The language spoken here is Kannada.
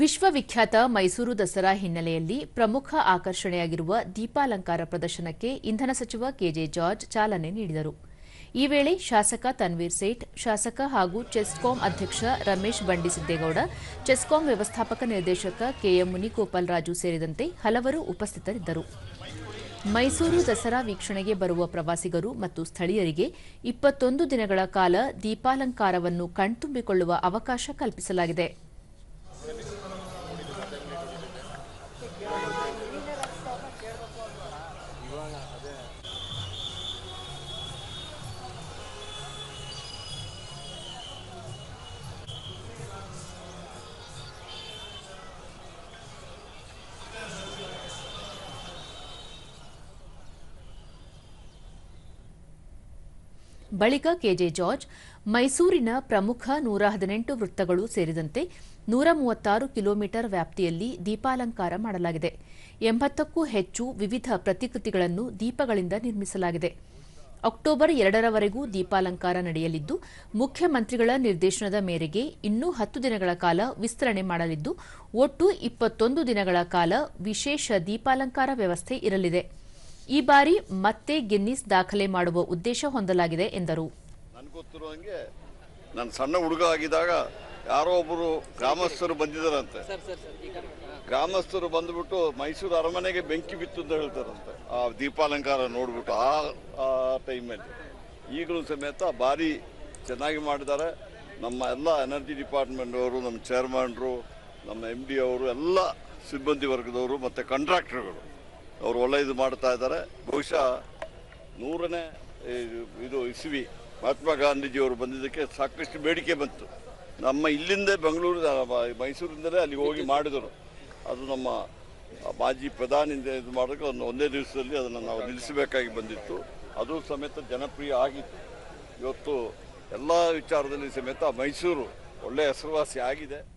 ವಿಶ್ವವಿಖ್ಯಾತ ಮೈಸೂರು ದಸರಾ ಹಿನ್ನೆಲೆಯಲ್ಲಿ ಪ್ರಮುಖ ಆಕರ್ಷಣೆಯಾಗಿರುವ ದೀಪಾಲಂಕಾರ ಪ್ರದರ್ಶನಕ್ಕೆ ಇಂಧನ ಸಚಿವ ಕೆಜೆ ಜಾರ್ಜ್ ಚಾಲನೆ ನೀಡಿದರು. ಈ ವೇಳೆ ಶಾಸಕ ತನ್ವೀರ್ ಸೇಠ್, ಶಾಸಕ ಹಾಗೂ ಚೆಸ್ಕಾಂ ಅಧ್ಯಕ್ಷ ರಮೇಶ್ ಬಂಡಿಸಿದ್ದೇಗೌಡ, ಚೆಸ್ಕಾಂ ವ್ಯವಸ್ಥಾಪಕ ನಿರ್ದೇಶಕ ಕೆಎಂ ಮುನಿಗೋಪಾಲ್ ರಾಜು ಸೇರಿದಂತೆ ಹಲವರು ಉಪಸ್ಥಿತರಿದ್ದರು. ಮೈಸೂರು ದಸರಾ ವೀಕ್ಷಣೆಗೆ ಬರುವ ಪ್ರವಾಸಿಗರು ಮತ್ತು ಸ್ಥಳೀಯರಿಗೆ ಇಪ್ಪತ್ತೊಂದು ದಿನಗಳ ಕಾಲ ದೀಪಾಲಂಕಾರವನ್ನು ಕಣ್ತುಂಬಿಕೊಳ್ಳುವ ಅವಕಾಶ ಕಲ್ಪಿಸಲಾಗಿದೆ. ಬಳಿಕ ಕೆಜೆ ಜಾರ್ಜ್, ಮೈಸೂರಿನ ಪ್ರಮುಖ ನೂರ ಹದಿನೆಂಟು ವೃತ್ತಗಳು ಸೇರಿದಂತೆ ನೂರ ಮೂವತ್ತಾರು ಕಿಲೋಮೀಟರ್ ವ್ಯಾಪ್ತಿಯಲ್ಲಿ ದೀಪಾಲಂಕಾರ ಮಾಡಲಾಗಿದೆ. ಎಂಬತ್ತಕ್ಕೂ ಹೆಚ್ಚು ವಿವಿಧ ಪ್ರತಿಕೃತಿಗಳನ್ನು ದೀಪಗಳಿಂದ ನಿರ್ಮಿಸಲಾಗಿದೆ. ಅಕ್ಟೋಬರ್ ಎರಡರವರೆಗೂ ದೀಪಾಲಂಕಾರ ನಡೆಯಲಿದ್ದು, ಮುಖ್ಯಮಂತ್ರಿಗಳ ನಿರ್ದೇಶನದ ಮೇರೆಗೆ ಇನ್ನೂ ಹತ್ತು ದಿನಗಳ ಕಾಲ ವಿಸ್ತರಣೆ ಮಾಡಲಿದ್ದು, ಒಟ್ಟು ಇಪ್ಪತ್ತೊಂದು ದಿನಗಳ ಕಾಲ ವಿಶೇಷ ದೀಪಾಲಂಕಾರ ವ್ಯವಸ್ಥೆ ಇರಲಿದೆ. ಈ ಬಾರಿ ಮತ್ತೆ ಗಿನ್ನಿಸ್ ದಾಖಲೆ ಮಾಡುವ ಉದ್ದೇಶ ಹೊಂದಲಾಗಿದೆ ಎಂದರು. ನನ್ಗೆ ಗೊತ್ತಿರುವಂಗೆ ನಾನು ಸಣ್ಣ ಹುಡುಗ ಆಗಿದ್ದಾಗ ಯಾರೋ ಒಬ್ಬರು ಗ್ರಾಮಸ್ಥರು ಬಂದಿದ್ದಾರಂತೆ. ಗ್ರಾಮಸ್ಥರು ಬಂದ್ಬಿಟ್ಟು ಮೈಸೂರು ಅರಮನೆಗೆ ಬೆಂಕಿ ಬಿತ್ತು ಅಂತ ಹೇಳ್ತಾರಂತೆ. ಆ ದೀಪಾಲಂಕಾರ ನೋಡ್ಬಿಟ್ಟು ಆ ಆ ಟೈಮಲ್ಲಿ ಈಗಲೂ ಸಮೇತ ಭಾರಿ ಚೆನ್ನಾಗಿ ಮಾಡಿದ್ದಾರೆ. ನಮ್ಮ ಎಲ್ಲ ಎನರ್ಜಿ ಡಿಪಾರ್ಟ್ಮೆಂಟ್ ಅವರು ನಮ್ಮ ಚೇರ್ಮನ್ರು ನಮ್ಮ ಎಂ ಡಿ ಅವರು ಎಲ್ಲ ಸಿಬ್ಬಂದಿ ವರ್ಗದವರು ಮತ್ತು ಕಾಂಟ್ರಾಕ್ಟರ್ಗಳು ಅವರು ಒಳ್ಳೆ ಇದು ಮಾಡ್ತಾ ಇದ್ದಾರೆ. ಬಹುಶಃ ನೂರನೇ ಇದು- ಇಸ್ವಿ ಮಹಾತ್ಮ ಗಾಂಧೀಜಿಯವರು ಬಂದಿದ್ದಕ್ಕೆ ಸಾಕಷ್ಟು ಬೇಡಿಕೆ ಬಂತು. ನಮ್ಮ ಇಲ್ಲಿಂದ ಬೆಂಗಳೂರು ಮೈಸೂರಿಂದಲೇ ಅಲ್ಲಿಗೆ ಹೋಗಿ ಮಾಡಿದರು. ಅದು ನಮ್ಮ ಮಾಜಿ ಪ್ರಧಾನಿಯಿಂದ ಇದು ಮಾಡೋಕ್ಕೆ ಒಂದು ಒಂದೇ ದಿವಸದಲ್ಲಿ ಅದನ್ನು ನಾವು ನಿಲ್ಲಿಸಬೇಕಾಗಿ ಬಂದಿತ್ತು. ಅದು ಸಮೇತ ಜನಪ್ರಿಯ ಆಗಿತ್ತು. ಇವತ್ತು ಎಲ್ಲ ವಿಚಾರದಲ್ಲಿ ಸಮೇತ ಮೈಸೂರು ಒಳ್ಳೆಯ ಹೆಸರುವಾಸಿ ಆಗಿದೆ.